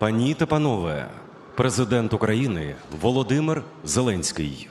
Пані та панове, президент України Володимир Зеленський.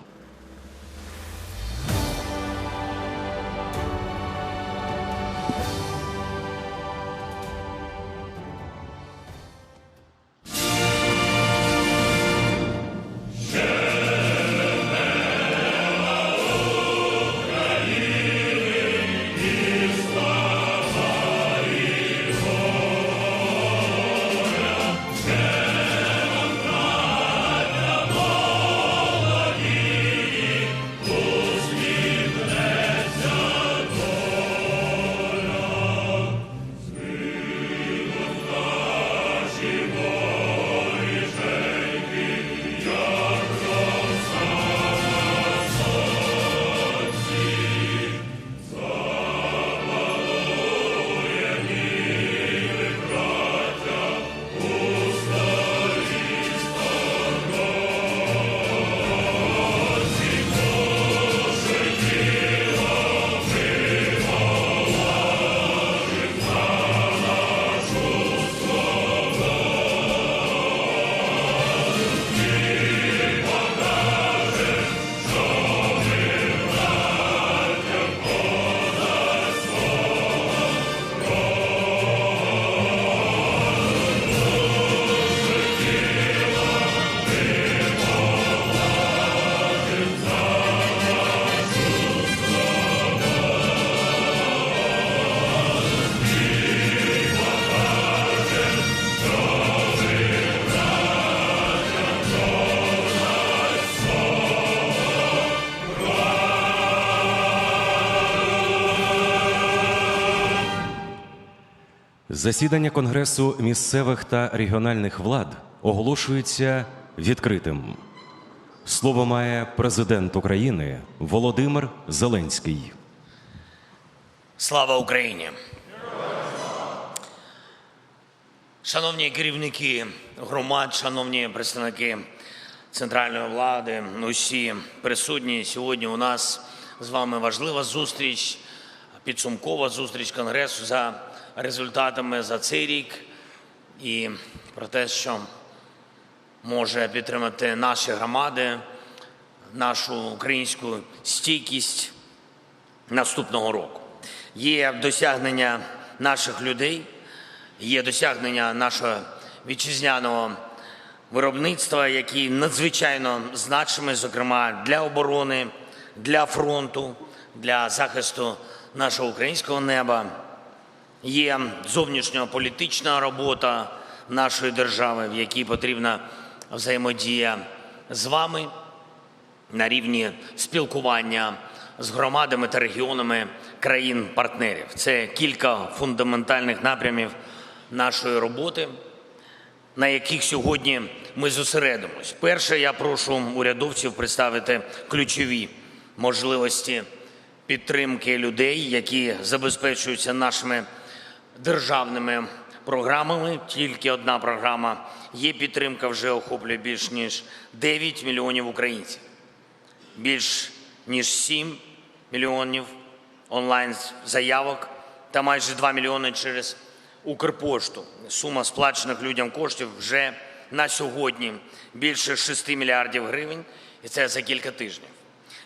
Засідання Конгресу місцевих та регіональних влад оголошується відкритим. Слово має президент України Володимир Зеленський. Слава Україні! Шановні керівники громад, шановні представники центральної влади, усі присутні сьогодні у нас з вами важлива зустріч, підсумкова зустріч Конгресу за результатами за цей рік і про те, що може підтримати наші громади, нашу українську стійкість наступного року. Є досягнення наших людей, є досягнення нашого вітчизняного виробництва, які надзвичайно значимі, зокрема для оборони, для фронту, для захисту нашого українського неба. Є зовнішньополітична робота нашої держави, в якій потрібна взаємодія з вами на рівні спілкування з громадами та регіонами країн-партнерів. Це кілька фундаментальних напрямів нашої роботи, на яких сьогодні ми зосередимось. Перше, я прошу урядовців представити ключові можливості підтримки людей, які забезпечуються нашими державними програмами. Тільки одна програма є підтримка, вже охоплює більш ніж 9 мільйонів українців більш ніж 7 мільйонів онлайн заявок та майже 2 мільйони через Укрпошту. Сума сплачених людям коштів вже на сьогодні більше 6 мільярдів гривень, і це за кілька тижнів.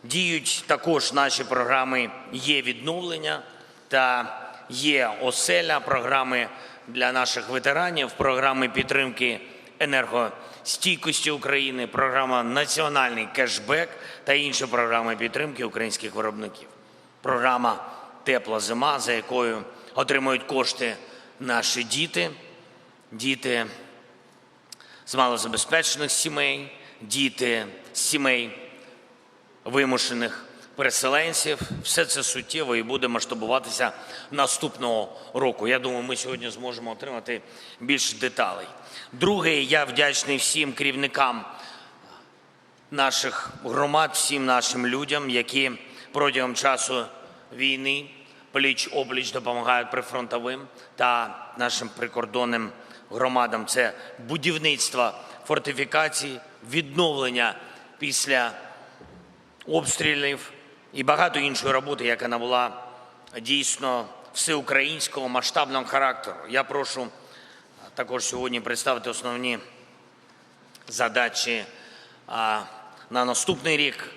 Діють також наші програми є відновлення та є оселя, програми для наших ветеранів, програми підтримки енергостійкості України, програма Національний кешбек та інші програми підтримки українських виробників. Програма Тепла зима, за якою отримують кошти наші діти, діти з малозабезпечених сімей, діти з сімей вимушених переселенців. Все це суттєво і буде масштабуватися наступного року. Я думаю, ми сьогодні зможемо отримати більше деталей. Друге, я вдячний всім керівникам наших громад, всім нашим людям, які протягом часу війни пліч опліч допомагають прифронтовим та нашим прикордонним громадам. Це будівництво фортифікацій, відновлення після обстрілів і багато іншої роботи, яка набула дійсно всеукраїнського масштабного характеру. Я прошу також сьогодні представити основні задачі на наступний рік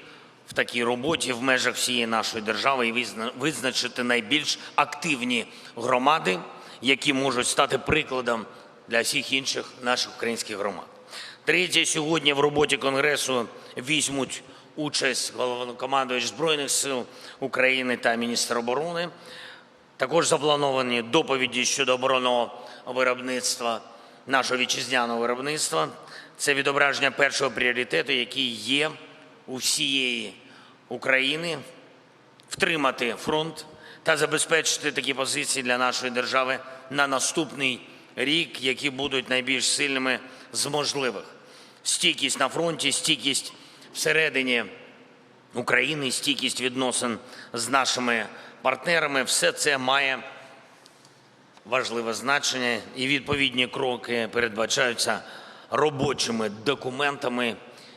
в такій роботі в межах всієї нашої держави і визна- визначити найбільш активні громади, які можуть стати прикладом для всіх інших наших українських громад. Третє, сьогодні в роботі Конгресу візьмуть участь головнокомандувач Збройних сил України та міністр оборони. Також заплановані доповіді щодо оборонного виробництва, нашого вітчизняного виробництва. Це відображення першого пріоритету, який є у всієї України втримати фронт та забезпечити такі позиції для нашої держави на наступний рік, які будуть найбільш сильними з можливих. Стійкість на фронті, стійкість всередині України, стійкість відносин з нашими партнерами все це має важливе значення, і відповідні кроки передбачаються робочими документами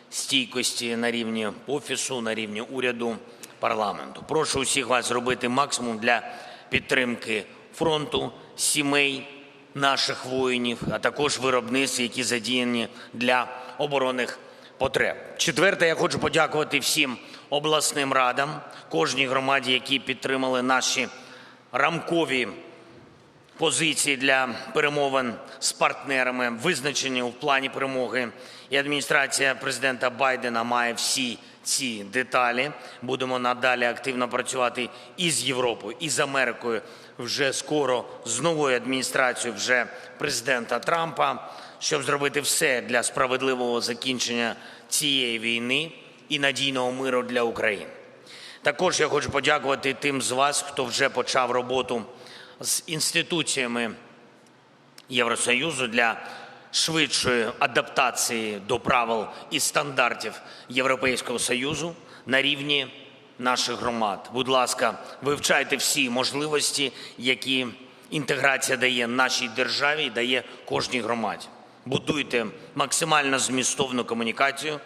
стійкості на рівні офісу, на рівні уряду, парламенту. Прошу усіх вас зробити максимум для підтримки фронту, сімей наших воїнів, а також виробництв, які задіяні для оборонних потреб. Четверте, я хочу подякувати всім обласним радам, кожній громаді, які підтримали наші рамкові позиції для перемовин з партнерами, визначені в плані перемоги. І адміністрація президента Байдена має всі ці деталі. Будемо надалі активно працювати і з Європою, і з Америкою. Вже скоро з новою адміністрацією вже президента Трампа, щоб зробити все для справедливого закінчення цієї війни і надійного миру для України. Також я хочу подякувати тим з вас, хто вже почав роботу з інституціями Євросоюзу для швидшої адаптації до правил і стандартів Європейського Союзу на рівні наших громад. Будь ласка, вивчайте всі можливості, які інтеграція дає нашій державі і дає кожній громаді. Будуйте максимально змістовну комунікацію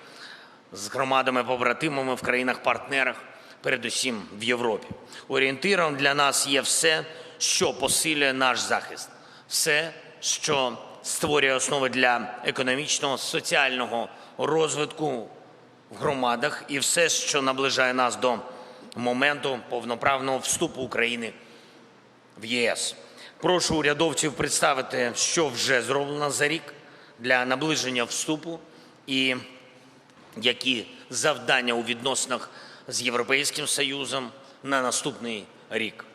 з громадами-побратимами в країнах-партнерах, передусім в Європі. Орієнтиром для нас є все, що посилює наш захист, все, що створює основи для економічного, соціального розвитку в громадах, і все, що наближає нас до моменту повноправного вступу України в ЄС. Прошу урядовців представити, що вже зроблено за рік для наближення вступу і які завдання у відносинах з Європейським Союзом на наступний рік.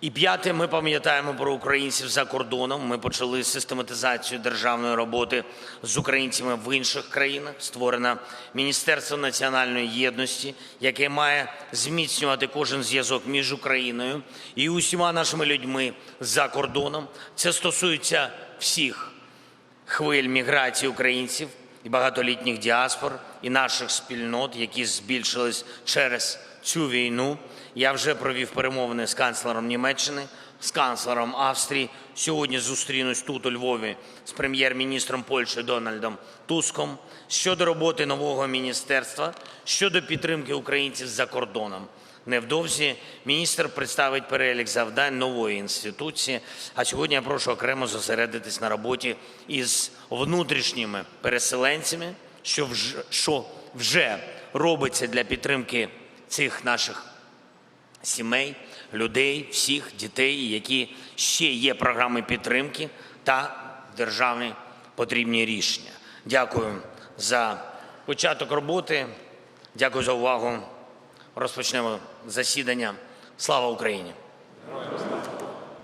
І п'яте, ми пам'ятаємо про українців за кордоном. Ми почали систематизацію державної роботи з українцями в інших країнах. Створено Міністерство національної єдності, яке має зміцнювати кожен зв'язок між Україною і усіма нашими людьми за кордоном. Це стосується всіх хвиль міграції українців і багатолітніх діаспор, і наших спільнот, які збільшились через цю війну. Я вже провів перемовини з канцлером Німеччини, з канцлером Австрії. Сьогодні зустрінусь тут, у Львові, з прем'єр-міністром Польщі Дональдом Туском щодо роботи нового міністерства, щодо підтримки українців за кордоном. Невдовзі міністр представить перелік завдань нової інституції. А сьогодні я прошу окремо зосередитись на роботі із внутрішніми переселенцями, що вже, що вже робиться для підтримки цих наших сімей, людей, всіх дітей, які ще є програми підтримки та державні потрібні рішення. Дякую за початок роботи. Дякую за увагу. Розпочнемо засідання. Слава Україні!